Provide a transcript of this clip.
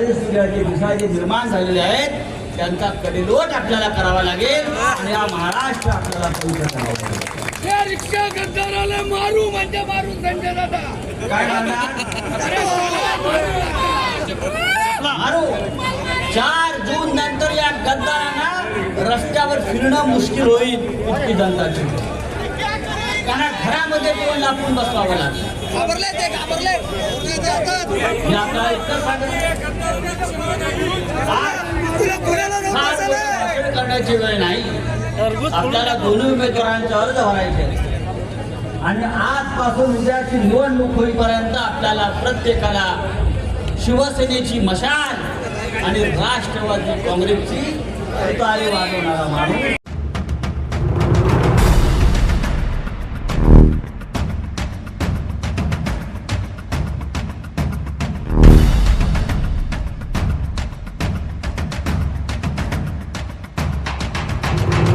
चाळीस दिवसा जे निर्माण झालेले आहेत त्यांचा कडेलोट आपल्याला करावा लागेल आणि हा महाराष्ट्र आपल्याला पवित्र करावा लागेल. या रिक्षा गद्दाराला मारू म्हणजे मारू संजय दादा. काय म्हणणार अरे साला मारू. मारू चार जून नंतर या गद्दारांना रस्त्यावर फिरणं मुश्किल होईल इतकी जनताची कारण घरामध्ये दोन लापून बसवावं लागेल. घाबरले ते घाबरले. ते जातात. आपल्याला इतकं सांगत भाषण करण्याची वेळ नाही आपल्याला दोन्ही उमेदवारांचे अर्ज भरायचे. आणि आजपासून उद्याची निवडणूक होईपर्यंत आपल्याला प्रत्येकाला शिवसेनेची मशाल आणि राष्ट्रवादी काँग्रेसची तुतारी वाजवणारा माणूस